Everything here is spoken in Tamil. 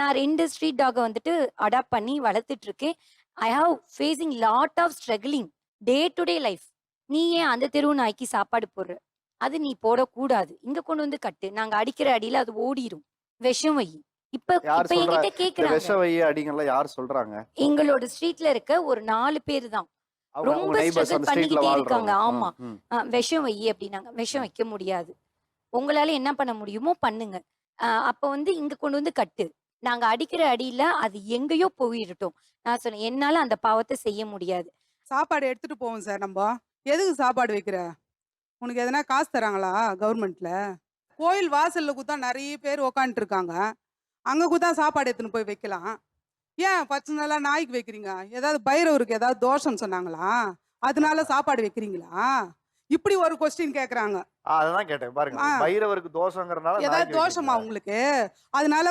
நான் ரெண்டு ஸ்ட்ரீட் டாகை வந்துட்டு அடாப்ட் பண்ணி வளர்த்துட்டு இருக்கேன் I have facing lot of struggling day to day life நீ ஏன் அந்த தெருவு நாய்க்கு சாப்பாடு போடுற? அது நீ போடக்கூடாது. இங்க கொண்டு வந்து கட்டு. நாங்க அடிக்கிற அடியில அது ஓடிரும். விஷம் வை. இப்ப இப்ப? என்கிட்ட இந்த கேக்குறாங்க. யார் சொல்றாங்க? எங்களோட ஸ்ட்ரீட்ல இருக்க ஒரு நாலு பேர் தான். ரொம்ப ஸ்ட்ரீட்ல பண்ணிக்கிட்டே இருக்காங்க, ஆமா. விஷம் வை அப்படின்னாங்க. விஷம் வைக்க முடியாது. உங்களால என்ன பண்ண முடியுமோ பண்ணுங்க. அப்ப வந்து இங்க கொண்டு வந்து கட்டு. நாங்க அடிக்கிற அடியில அது எங்கேயோ போயிடட்டும் நான் சொன்னேன் என்னால அந்த பாவத்தை செய்ய முடியாது. சாப்பாடு எடுத்துட்டு போவோம் சார் நம்ம எதுக்கு சாப்பாடு வைக்கிற? உனக்கு எதனா காசு தராங்களா கவர்மெண்ட்ல? கோயில் வாசல்ல கூத்தா நிறைய பேர் உக்காந்துட்டு இருக்காங்க அங்க கூத்தா சாப்பாடு எடுத்துன்னு போய் வைக்கலாம். ஏன் பச்சை நாளா நாய்க்கு வைக்கிறீங்க? ஏதாவது பைரவருக்கு ஏதாவது தோஷம் சொன்னாங்களா? அதனால சாப்பாடு வைக்கிறீங்களா? இப்படி ஒரு கொஸ்டின் கேக்குறாங்க. ஆ, அததான் கேட்டேன். பாருங்க. பைரவருக்கு தோஷங்கிறனால ஏதாவது தோஷமா? உங்களுக்கு? அதனால